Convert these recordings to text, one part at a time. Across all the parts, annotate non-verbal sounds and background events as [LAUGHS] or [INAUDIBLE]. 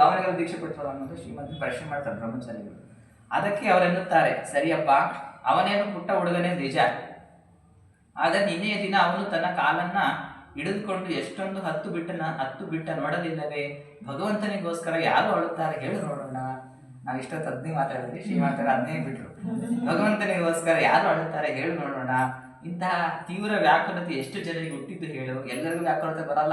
ಅವನಿಗೆಲ್ಲ ದೀಕ್ಷೆ ಕೊಟ್ಟರು ಅನ್ನೋದು ಶ್ರೀಮಂತ ಪ್ರಶ್ನೆ ಮಾಡ್ತಾರೆ ಬ್ರಹ್ಮಚಾರಿಗಳು. ಅದಕ್ಕೆ ಅವರೆನ್ನುತ್ತಾರೆ ಸರಿಯಪ್ಪ, ಅವನೇನು ಪುಟ್ಟ ಹುಡುಗನೇ ನಿಜ. ಆದರೆ ನಿನ್ನೆಯ ದಿನ ಅವನು ತನ್ನ ಕಾಲನ್ನ ಹಿಡಿದುಕೊಂಡು ಎಷ್ಟೊಂದು ಹತ್ತು ಬಿಟ್ಟನ ಹತ್ತು ಬಿಟ್ಟ ನೋಡಲಿಲ್ಲವೇ? ಭಗವಂತನಿಗೋಸ್ಕರ ಯಾರು ಅಳುತ್ತಾರೆ ಹೇಳಿ ನೋಡೋಣ. ನಾವು ಇಷ್ಟೊತ್ತು ಹದ್ನೇ ಮಾತಾಡಿದ್ವಿ, ಶ್ರೀಮಂತರ ಹದ್ನೇ ಬಿಟ್ರು. ಭಗವಂತನಿಗೋಸ್ಕರ ಯಾರು ಅಳುತ್ತಾರೆ ಹೇಳಿ ನೋಡೋಣ. ಇಂತಹ ತೀವ್ರ ವ್ಯಾಕುಲತೆ ಎಷ್ಟು ಜನರಿಗೆ ಹುಟ್ಟಿದ್ದು ಹೇಳು. ಎಲ್ಲರಿಗೂ ವ್ಯಾಕುಲತೆ ಬರಲ್ಲ.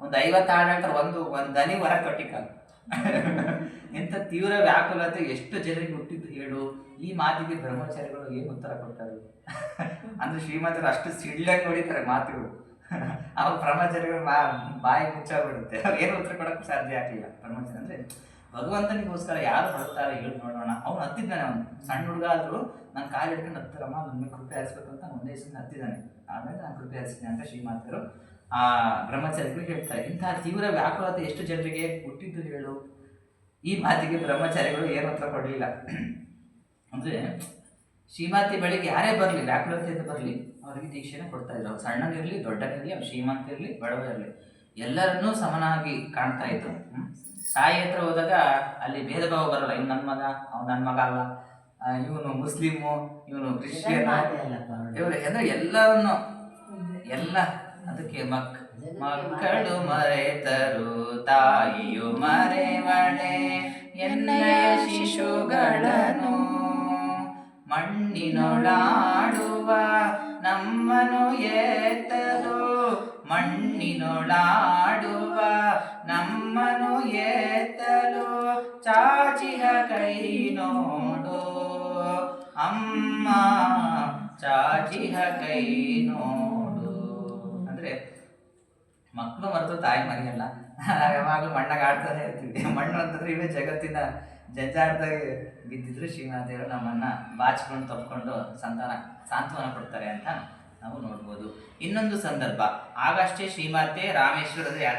ಒಂದು ಐವತ್ತು ಹಾಡು ಒಂದು ಒಂದು ದನಿ ಹೊರ ಕಟ್ಟಿಕಲ್ಲ [LAUGHS] ಇಂಥ ತೀವ್ರ ವ್ಯಾಕುಲತೆ, ಎಷ್ಟು ಜನರಿಗೆ ಹುಟ್ಟಿದ್ದು ಹೇಳು, ಈ ಮಾತಿಗೆ ಬ್ರಹ್ಮಚಾರಿಗಳು ಏನು ಉತ್ತರ ಕೊಡ್ತಾರೆ? [LAUGHS] ಅಂದ್ರೆ ಶ್ರೀಮಂತರು ಅಷ್ಟು ಸಿಡ್ಲಾಗಿ ನೋಡಿತಾರೆ ಮಾತುಗಳು. [LAUGHS] ಅವಾಗ ಬ್ರಹ್ಮಚಾರಿಗಳು ಮಾ, ಬಾಯಿ ಮುಚ್ಚಾಗ್ಬಿಡುತ್ತೆ. ಅವ್ರು ಏನು ಉತ್ತರ ಕೊಡಕ್ಕೆ ಸಾಧ್ಯ ಆಗಲಿಲ್ಲ. ಬ್ರಹ್ಮಚಾರಿ ಅಂದ್ರೆ, ಭಗವಂತನಿಗೋಸ್ಕರ ಯಾರು ಬರ್ತಾರೆ ಹೇಳಿ ನೋಡೋಣ. ಅವ್ನು ಹತ್ತಿದ್ದಾನೆ ಅವನು. ಸಣ್ಣ ಹುಡುಗ ಆದ್ರು ನಾನು ಕಾಲು ಹಿಡ್ಕೊಂಡು ಹತ್ತಿರಮ್ಮ ನನ್ನ ಕೃಪೆ ಹರಿಸ್ಬೇಕು ಅಂತ ಒಂದೇ ಸಣ್ಣ ಹತ್ತಿದ್ದಾನೆ. ಆಮೇಲೆ ನಾನು ಕೃಪೆ ಹರಿಸ್ತೀನಿ ಅಂತ ಶ್ರೀಮಾತರು ಆ ಬ್ರಹ್ಮಚಾರಿಗಳು ಹೇಳ್ತಾರೆ ಇಂತಹ ತೀವ್ರ ವ್ಯಾಕುಲತೆ ಎಷ್ಟು ಜನರಿಗೆ ಹುಟ್ಟಿದ್ದು ಹೇಳು. ಈ ಮಾತಿಗೆ ಬ್ರಹ್ಮಚಾರಿಗಳು ಏನು ಹತ್ರ ಕೊಡಲಿಲ್ಲ. ಅಂದ್ರೆ ಶ್ರೀಮಾತಿ ಬಳಿಗೆ ಯಾರೇ ಬರಲಿ ವ್ಯಾಕುಲತೆಯಿಂದ ಬರಲಿ ಅವರಿಗೆ ದೀಕ್ಷೆನ ಕೊಡ್ತಾ ಇದ್ರು. ಅವ್ರು ಸಣ್ಣನಿರಲಿ ದೊಡ್ಡನಿರಲಿ ಅವ್ರು ಶ್ರೀಮಂತ ಇರಲಿ ಬಡವ ಇರಲಿ ಎಲ್ಲರನ್ನೂ ಸಮನಾಗಿ ಕಾಣ್ತಾ ಇದ್ರು. ಸಾಯಿ ತಾಯಿ ಹತ್ರ ಹೋದಾಗ ಅಲ್ಲಿ ಭೇದ ಭಾವ ಬರಲ್ಲ. ಇವ್ ನನ್ನ ಮಗ ಅವ್ನು ನನ್ನ ಮಗ ಅಲ್ಲ. ಇವನು ಮುಸ್ಲಿಮು ಇವನು ಕ್ರಿಶ್ಚಿಯನ್. ಇವರು ಅಂದ್ರೆ ಎಲ್ಲರನ್ನು ಎಲ್ಲ ಅದಕ್ಕೆ ಮಕ್ ಮಕ್ಕಳು ಮರೆತರು ತಾಯಿಯು ಮರೆವಳೆ ಎನ್ನೆಯ ಶಿಶುಗಳನ್ನು ಮಣ್ಣಿನೊಳಾಡುವ ನಮ್ಮನು ಏತರು ಮಣ್ಣಿನೊಳಾಡುವ ನಮ್ಮನು ಏತಲು ಚಾಚಿಹ ಕೈ ನೋಡು. ಅಮ್ಮ ಚಾಚಿಹ ಕೈ ನೋಡು. ಅಂದ್ರೆ ಮಕ್ಕಳು ಮರೆತು ತಾಯಿ ಮರೆಯಲ್ಲ. ಯಾವಾಗಲೂ ಮಣ್ಣಾಗ ಆಡ್ತಾನೆ ಇರ್ತೀವಿ. ಮಣ್ಣು ಅಂತಂದ್ರೆ ಇವೇ ಜಗತ್ತಿನ ಜಜ್ಜಾಡ್ದಾಗಿ ಬಿದ್ದಿದ್ರು ಶ್ರೀನಾಥೇವರು ನಮ್ಮನ್ನ ಬಾಚ್ಕೊಂಡು ತಪ್ಪಿಕೊಂಡು ಸಂತಾನ, ಸಾಂತ್ವನ ಕೊಡ್ತಾರೆ ಅಂತ ನಾವು ನೋಡ್ಬೋದು. ಇನ್ನೊಂದು ಸಂದರ್ಭ. ಆಗಷ್ಟೇ ಶ್ರೀಮಾತೆ ರಾಮೇಶ್ವರದ